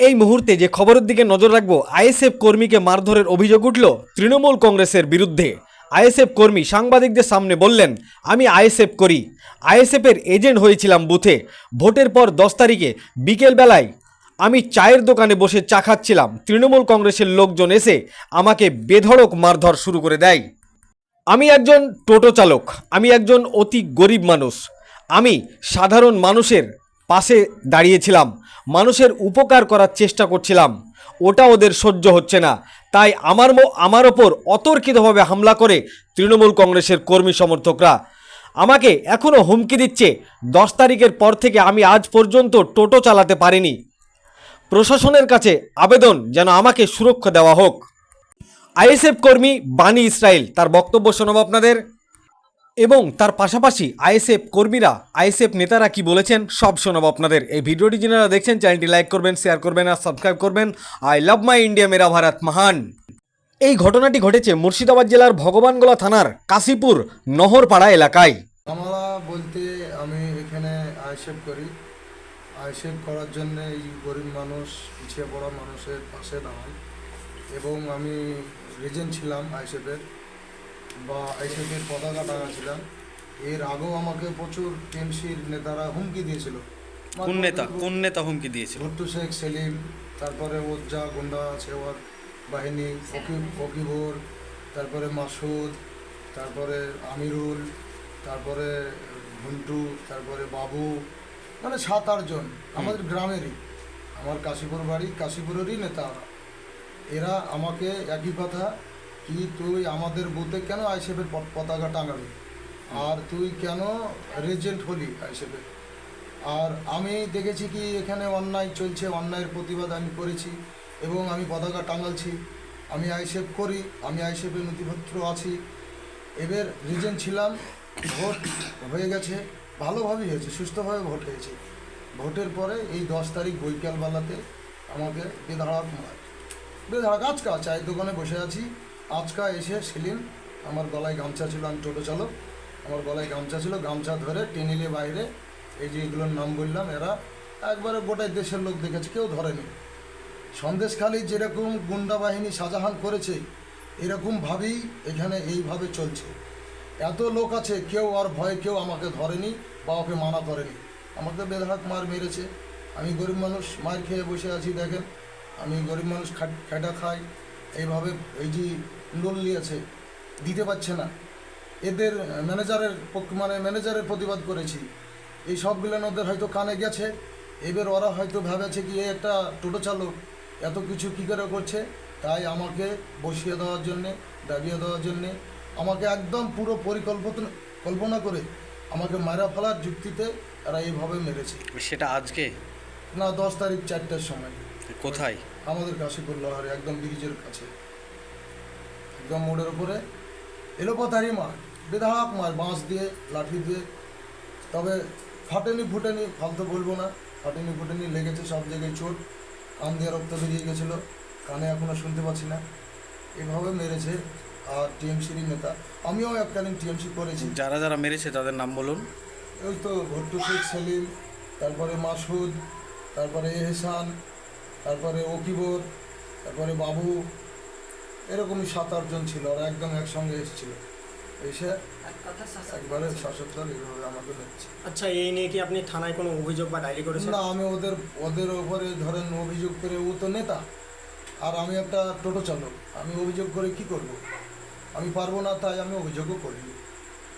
এই মুহূর্তে যে খবরের দিকে নজর রাখব, আইএসএফ কর্মীকে মারধরের অভিযোগ উঠল তৃণমূল কংগ্রেসের বিরুদ্ধে। আইএসএফ কর্মী সাংবাদিকদের সামনে বললেন, আমি আইএসএফ করি। আইএসএফের এজেন্ট হয়েছিলাম বুথে। ভোটের পর দশ তারিখে বিকেলবেলায় আমি চায়ের দোকানে বসে চা খাচ্ছিলাম। তৃণমূল কংগ্রেসের লোকজন এসে আমাকে বেধড়ক মারধর শুরু করে দেয়। আমি একজন টোটো চালক। আমি একজন অতি গরিব মানুষ। আমি সাধারণ মানুষের পাশে দাঁড়িয়েছিলাম। মানুষের উপকার করার চেষ্টা করছিলাম। ওটা ওদের সহ্য হচ্ছে না। তাই আমার আমার ওপর অতর্কিতভাবে হামলা করে তৃণমূল কংগ্রেসের কর্মী সমর্থকরা। আমাকে এখনও হুমকি দিচ্ছে, দশ তারিখের পর থেকে আমি আজ পর্যন্ত টোটো চালাতে পারিনি। প্রশাসনের কাছে আবেদন যেন আমাকে সুরক্ষা দেওয়া হোক। আইএসএফ কর্মী বাণী ইসরায়েল তার বক্তব্য শোনাবো আপনাদের। এবং তার পাশাপাশি আইএসএফ কর্মীরা, আইএসএফ নেতারা কি বলেছেন সব শোনাবো আপনাদের। এই ভিডিওটি যারা দেখছেন, চ্যানেলটি লাইক করবেন, শেয়ার করবেন আর সাবস্ক্রাইব করবেন। আই লাভ মাই ইন্ডিয়া, মেরা ভারত মহান। এই ঘটনাটি ঘটেছে মুর্শিদাবাদ জেলার ভগবানগোলা থানার কাশীপুর নহরপাড়া এলাকায়। আমরা বলতে আমি এখানে আইসেফ করি। আইসেফ করার জন্য এই গরিব মানুষ, পিছিয়ে পড়া মানুষের পাশে দাঁড়াই। এবং আমি রিজেন্ট ছিলাম আইসেফের বা আইসেফের পতাকা টাঙাছিলাম এর আগেও আমাকে প্রচুর টিএমসির নেতারা হুমকি দিয়েছিল। কোন নেতা? কোন নেতা হুমকি দিয়েছিল? ভুট্টু শেখ সেলিম তারপরে ওজ্জা গুন্ডা ওর বাহিনী ফকি ফকিবুর তারপরে মাসুদ তারপরে আমিরুল তারপরে ঘুন্টু তারপরে বাবু মানে সাত আটজন আমাদের গ্রামেরই। আমার কাশীপুর বাড়ি কাশীপুরেরই নেতা এরা আমাকে একই কথা কি তুই আমাদের বুথে কেন আইসেফের পতাকা টাঙাবি আর তুই কেন রেজেন্ট হলি আইসেফের আর আমি দেখেছি কি এখানে অন্যায় চলছে, অন্যায়ের প্রতিবাদ আমি করেছি এবং আমি পতাকা টাঙালছি। আমি আইসেফ করি, আমি আইসেফের নথিপত্র আছি। এবার রিজেন্ট ছিলাম, ভোট হয়ে গেছে, ভালোভাবেই হয়েছে, সুস্থভাবে ভোট হয়েছে। ভোটের পরে এই দশ তারিখ বৈকালবেলাতে আমাকে বেধাড়াক মার বেধাড়াক আজকা চায়ের দোকানে বসে আছি। আজকা এসে সেলিম, আমার গলায় গামছা ছিল, আমি টোটো চালক, আমার গলায় গামছা ছিল, গামছা ধরে টেনিলে বাইরে, এই যে এগুলোর নাম বললাম এরা, একবারে গোটাই দেশের লোক দেখেছে, কেউ ধরেনি। সন্দেশখালী যেরকম গুন্ডা বাহিনী শাহজাহান করেছে এরকমভাবেই এখানে এইভাবে চলছে। এত লোক আছে, কেউ আর ভয়ে কেউ আমাকে ধরেনি বা ওকে মানা করেনি। আমাকে বেধাক মার মেরেছে। আমি গরিব মানুষ, মার খেয়ে বসে আছি, দেখেন। আমি গরিব মানুষ খাটা খাই। এইভাবে এই যে লোন নিয়েছে দিতে পারছে না। এদের ম্যানেজারের পক্ষ মানে ম্যানেজারের প্রতিবাদ করেছি। এই সবগুলো ওদের হয়তো কানে গেছে এবার ওরা হয়তো ভেবেছে কি এ একটা টোটো চালক এত কিছু কী করে করছে? তাই আমাকে বসিয়ে দেওয়ার জন্যে দাবিয়ে দেওয়ার জন্যে আমাকে একদম পুরো পরিকল্পনা কল্পনা করে আমাকে মারা ফেলার যুক্তিতে এরা এইভাবে মেরেছে। সেটা আজকে? না দশ তারিখ চারটার সময়। কোথায়? আমাদের কাশীপুর লহারে একদম ব্রিজের কাছে। একদম মোড়ের উপরে। এলোপাতারি মার বেধাক মার বাঁশ দিয়ে লাঠি দিয়ে। তবে ফাটেনি ফুটেনি ফালতু বলব না। ফাটেনি ফুটেনি লেগেছে সব জায়গায় চোট। কান দিয়ে রক্ত বেরিয়ে গেছিল। কানে এখনও শুনতে পাচ্ছি না। এভাবে মেরেছে আর টিএমসির নেতা। আমিও এককালীন টিএমসি করেছি। যারা যারা মেরেছে তাদের নাম বলুন। ওই তো ভট্টু শেখ সেলিম তারপরে মাসুদ তারপরে এহসান তারপরে ওকিবর তারপরে বাবু এরকমই সাত আটজন ছিল ওরা একদম একসঙ্গে এসেছিল। এসে একবারে শাসকদল এইভাবে আমাকে দেখছে আচ্ছা এই নিয়ে কি আপনি থানায় কোনো অভিযোগ বা ডায়েরি করেছেন? না আমি ওদের ওদের ওপরে ধরেন অভিযোগ করে ও তো নেতা আর আমি একটা টোটো চালক। আমি অভিযোগ করে কি করব? আমি পারব না তাই আমি অভিযোগও করিনি।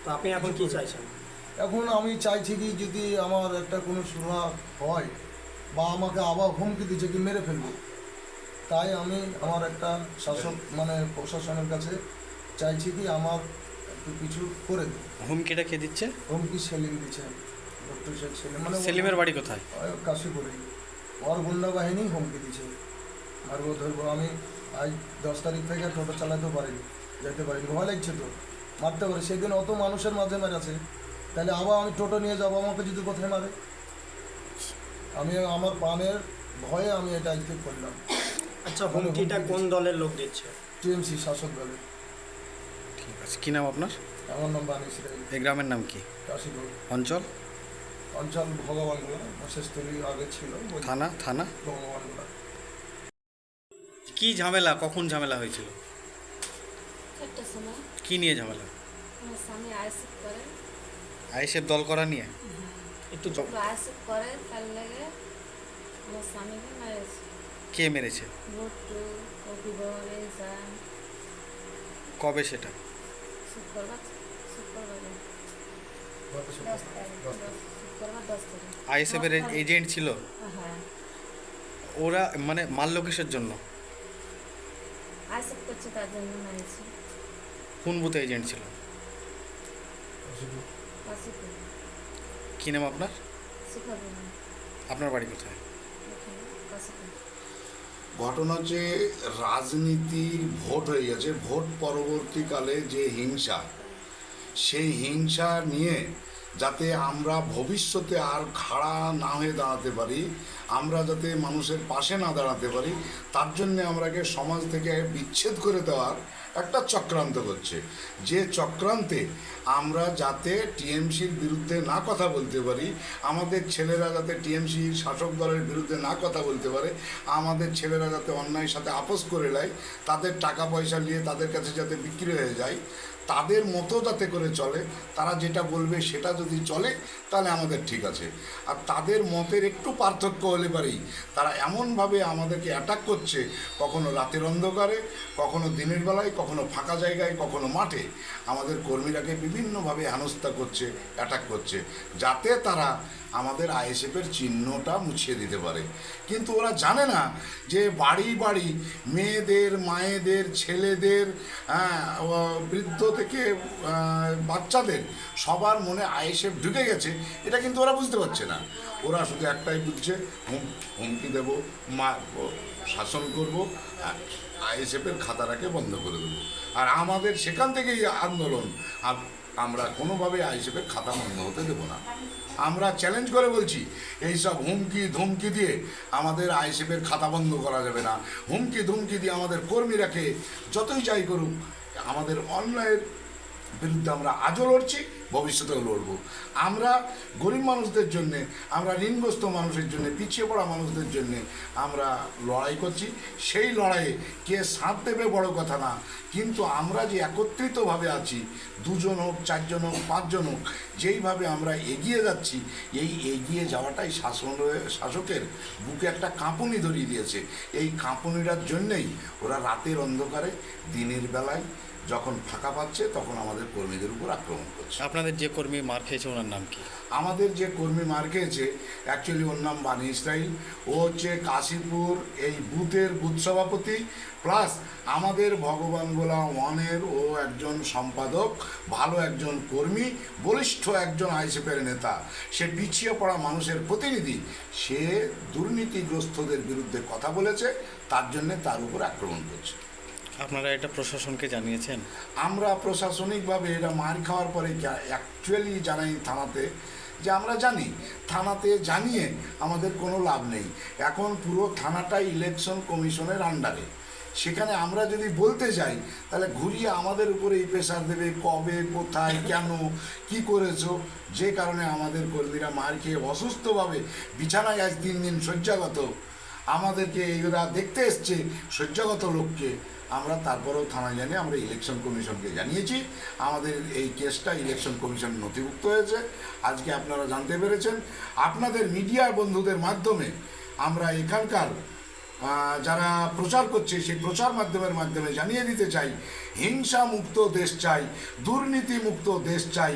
তো আপনি এখন কি চাইছেন? এখন আমি চাইছি কি যদি আমার একটা কোনো সুরা হয় বা আমাকে আবার হুমকি দিচ্ছে কি মেরে ফেলব। তাই আমি আমার একটা শাসক মানে প্রশাসনের কাছে চাইছি কি আমার একটু কিছু করে দিন হুমকিটা কে দিচ্ছে? হুমকি সেলিম দিচ্ছে। ডক্টর শেখ সেলিম মানে সেলিমের বাড়ি কোথায়? কাশিপুরে। ওর গুন্ডা বাহিনী হুমকি দিচ্ছে মারবো ধরবো আমি আজ দশ তারিখ থেকে টোটো চালাতে পারিনি যেতে পারিনি ভয় লাগছে তো। মারতে পারে। সেদিন অত মানুষের মাঝে মেরেছে তাহলে আবার আমি টোটো নিয়ে যাব আমাকে যদি কোথায় মারে? আমি আমার পানের ভয়ে আমি এটা আজকে করলাম। আচ্ছা হুমকিটা কোন দলের লোক দিচ্ছে? টিএমসি শাসক দলের। ঠিক আছে কী নাম আপনার? আমার নাম বানিস রাই এই গ্রামের নাম কি? কাশীপুর। অঞ্চল? অঞ্চল ভগবানগুলো শেষতলি আগে ছিল থানা থানা? ভগবানগুলা কি ঝামেলা কখন ঝামেলা হয়েছিল? চারটার সময়। কি নিয়ে ঝামেলা? আমার স্বামী আইসিক করে। আইএসএফ দল করা নিয়ে? একটু আইসিক করে তার লেগে। আমার স্বামীকে মেরেছে। কে মেরেছে? কবে সেটা? শুক্রবার আইএসএফ এর এজেন্ট ছিল? হ্যাঁ। ওরা মানে মারলো কিসের জন্য করছে তার জন্য মেরেছে। কোন বুথে এজেন্ট ছিল? কি নাম আপনার? আপনার বাড়ি কোথায়? ঘটনা যে রাজনীতির ভোট হয়ে গেছে। ভোট পরবর্তীকালে যে হিংসা সেই হিংসা নিয়ে যাতে আমরা ভবিষ্যতে আর খাড়া না হয়ে দাঁড়াতে পারি আমরা যাতে মানুষের পাশে না দাঁড়াতে পারি, তার জন্যে আমরাকে সমাজ থেকে বিচ্ছেদ করে দেওয়ার একটা চক্রান্ত হচ্ছে। যে চক্রান্তে আমরা যাতে টিএমসির বিরুদ্ধে না কথা বলতে পারি, আমাদের ছেলেরা যাতে টিএমসির শাসক দলের বিরুদ্ধে না কথা বলতে পারে, আমাদের ছেলেরা যাতে অন্যায়ের সাথে আপোষ করে নেয়, তাদের টাকা পয়সা নিয়ে তাদের কাছে যাতে বিক্রি হয়ে যায় তাদের মতো যাতে করে চলে, তারা যেটা বলবে সেটা যদি চলে, তাহলে আমাদের ঠিক আছে। আর তাদের মতের একটু পার্থক্য হলে পারেই, তারা এমনভাবে আমাদেরকে অ্যাটাক করছে, কখনো রাতের অন্ধকারে, কখনো দিনের বেলায়, কখনো ফাঁকা জায়গায়, কখনো মাঠে, আমাদের কর্মীরাকে বিভিন্নভাবে হেনস্থা করছে অ্যাটাক করছে, যাতে তারা আমাদের আইএসএফের চিহ্নটা মুছিয়ে দিতে পারে। কিন্তু ওরা জানে না যে বাড়ি বাড়ি মেয়েদের মায়েদের ছেলেদের হ্যাঁ, বৃদ্ধ থেকে বাচ্চাদের সবার মনে আইএসএফ ঢুকে গেছে। এটা কিন্তু ওরা বুঝতে পারছে না। ওরা শুধু একটাই বুঝছে হুম হুমকি দেবো মারবো শাসন করব আইএসএফের খাতাটাকে বন্ধ করে দেবো। আর আমাদের সেখান থেকেই আন্দোলন আর আমরা কোনোভাবে আইএসএফের খাতা বন্ধ হতে দেবো না। আমরা চ্যালেঞ্জ করে বলছি, এইসব হুমকি ধুমকি দিয়ে আমাদের আইএসএফের খাতা বন্ধ করা যাবে না। হুমকি ধুমকি দিয়ে আমাদের কর্মীরাকে যতই চাই করুক, আমাদের অন্যায়ের বিরুদ্ধে আমরা আজও লড়ছি। ভবিষ্যতেও লড়বো। আমরা গরিব মানুষদের জন্যে, আমরা ঋণগ্রস্ত মানুষের জন্য, পিছিয়ে পড়া মানুষদের জন্যে আমরা লড়াই করছি। সেই লড়াইয়ে কে সাঁত দেবে বড় কথা না, কিন্তু আমরা যে একত্রিতভাবে আছি, দুজন হোক, চারজন হোক, পাঁচজন হোক, যেইভাবে আমরা এগিয়ে যাচ্ছি, এই এগিয়ে যাওয়াটাই শাসন, শাসকের বুকে একটা কাঁপুনি ধরিয়ে দিয়েছে। এই কাঁপুনিটার জন্যেই ওরা রাতের অন্ধকারে, দিনের বেলায় যখন ফাঁকা পাচ্ছে তখন আমাদের কর্মীদের উপর আক্রমণ করছে। আপনাদের যে কর্মী মার খেয়েছে ওনার নাম কি? আমাদের যে কর্মী মার খেয়েছে অ্যাকচুয়ালি ওর নাম বানি ইসরাইল। ও হচ্ছে কাশীপুর এই বুথের বুথ সভাপতি। প্লাস আমাদের ভগবান গোলা ওয়ানের ও একজন সম্পাদক ভালো একজন কর্মী বলিষ্ঠ একজন আইসিপের নেতা। সে পিছিয়ে পড়া মানুষের প্রতিনিধি। সে দুর্নীতিগ্রস্তদের বিরুদ্ধে কথা বলেছে তার জন্যে তার উপর আক্রমণ করছে। আপনারা এটা প্রশাসনকে জানিয়েছেন? আমরা প্রশাসনিকভাবে এটা মার খাওয়ার পরে অ্যাকচুয়ালি জানাই থানাতে যে আমরা জানি, থানাতে জানিয়ে আমাদের কোনো লাভ নেই। এখন পুরো থানাটাই ইলেকশন কমিশনের আন্ডারে সেখানে আমরা যদি বলতে যাই, তাহলে ঘুরিয়ে আমাদের উপরে এই প্রেশার দেবে, কবে, কোথায়, কেন, কি করেছ? যে কারণে আমাদের কর্মীরা মার খেয়ে অসুস্থভাবে বিছানায় আজ তিন দিন শয্যাগত। আমাদেরকে এরা দেখতে এসছে, শয্যাগত লোককে। আমরা তারপরেও থানায় জানিয়ে আমরা ইলেকশন কমিশনকে জানিয়েছি। আমাদের এই কেসটা ইলেকশন কমিশন নথিভুক্ত হয়েছে। আজকে আপনারা জানতে পেরেছেন। আপনাদের মিডিয়া বন্ধুদের মাধ্যমে আমরা এখানকার যারা প্রচার করছে, সেই প্রচার মাধ্যমের মাধ্যমে জানিয়ে দিতে চাই, হিংসা মুক্ত দেশ চাই, দুর্নীতি মুক্ত দেশ চাই,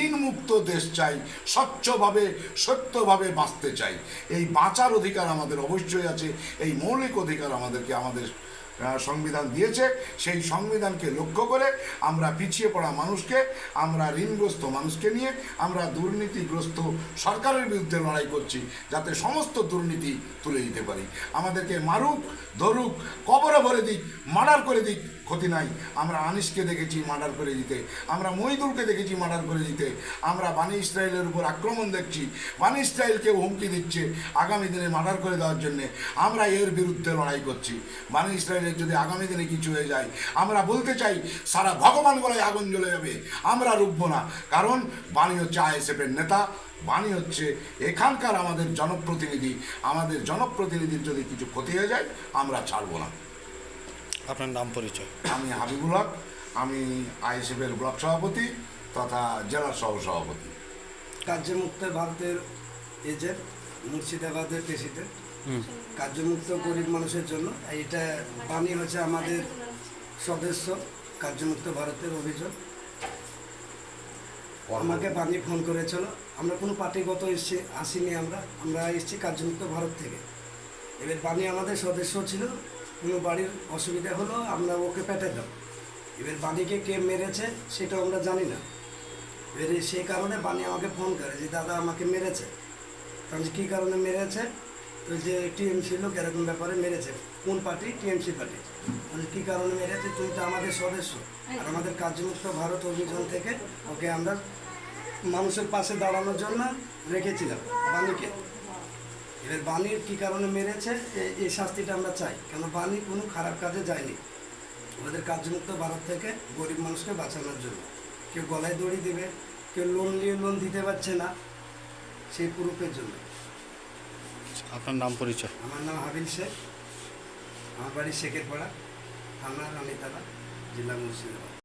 ঋণ মুক্ত দেশ চাই, স্বচ্ছভাবে, সত্যভাবে বাঁচতে চাই। এই বাঁচার অধিকার আমাদের অবশ্যই আছে, এই মৌলিক অধিকার আমাদেরকে, আমাদের সংবিধান দিয়েছে, সেই সংবিধানকে লক্ষ্য করে আমরা পিছিয়ে পড়া মানুষকে, আমরা ঋণগ্রস্ত মানুষকে নিয়ে আমরা দুর্নীতিগ্রস্ত সরকারের বিরুদ্ধে লড়াই করছি, যাতে সমস্ত দুর্নীতি তুলে দিতে পারি। আমাদেরকে মারুক, ধরুক, কবরে ভরে দিক, মার্ডার করে দিক ক্ষতি নাই। আমরা আনিসকে দেখেছি মার্ডার করে দিতে। আমরা মহিদুলকে দেখেছি মার্ডার করে দিতে। আমরা বানি ইসরায়েলের উপর আক্রমণ দেখছি। বানি ইসরায়েলকে হুমকি দিচ্ছে আগামী দিনে মার্ডার করে দেওয়ার জন্য। আমরা এর বিরুদ্ধে লড়াই করছি। বানি ইসরায়েলের যদি আগামী দিনে কিছু হয়ে যায়, আমরা বলতে চাই সারা ভগবান বলে আগুন জ্বলে যাবে। আমরা রুখবো না। কারণ বাণী হচ্ছে আইএসএফের নেতা। বাণী হচ্ছে এখানকার আমাদের জনপ্রতিনিধি। আমাদের জনপ্রতিনিধির যদি কিছু ক্ষতি হয়ে যায়, আমরা ছাড়বো না। আপনার নাম পরিচয়। আমি হাবিবুল হক আমি আইএসএফের ব্লক সভাপতি তথা জেলা সহ সভাপতি। কার্যমুক্ত ভারতের এজেন্ট মুর্শিদাবাদের প্রেসিডেন্ট। কার্যমুক্ত গরিব মানুষের জন্য এটা বাণী হচ্ছে আমাদের সদস্য কার্যমুক্ত ভারতের অভিযোগ। আমাকে বাণী ফোন করেছিল আমরা কোনো পার্টিগত এসছি আসিনি আমরা আমরা এসছি কার্যমুক্ত ভারত থেকে। এবার বাণী আমাদের সদস্য ছিল কোনো বাড়ির অসুবিধা হলো, আমরা ওকে পেটে দাও এবার বাণীকে কে মেরেছে সেটা আমরা জানি না। এবারে সেই কারণে বাণী আমাকে ফোন করে যে, দাদা, আমাকে মেরেছে। কারণ কী কারণে মেরেছে? তো যে টিএমসি লোক এরকম ব্যাপারে মেরেছে। কোন পার্টি? TMC party. মানে কী কারণে মেরেছে? তুমি তো আমাদের সদস্য। আর আমাদের কার্যমুক্ত ভারত অভিযান থেকে ওকে আমরা মানুষের পাশে দাঁড়ানোর জন্য রেখেছিলাম বাণীকে এবার বাণীর কী কারণে মেরেছে? এই শাস্তিটা আমরা চাই। কেন বাণী কোনো খারাপ কাজে যায়নি। আমাদের কার্যমুক্ত ভারত থেকে গরিব মানুষকে বাঁচানোর জন্য। কেউ গলায় দড়ি দেবে কেউ লোন নিয়ে লোন দিতে পারছে না সেই প্রুফের জন্য। আপনার নাম পরিচয়? আমার নাম হাবিল শেখ। আমার বাড়ি শেখের পাড়া থানা রানীতালা জেলা মুর্শিদাবাদ।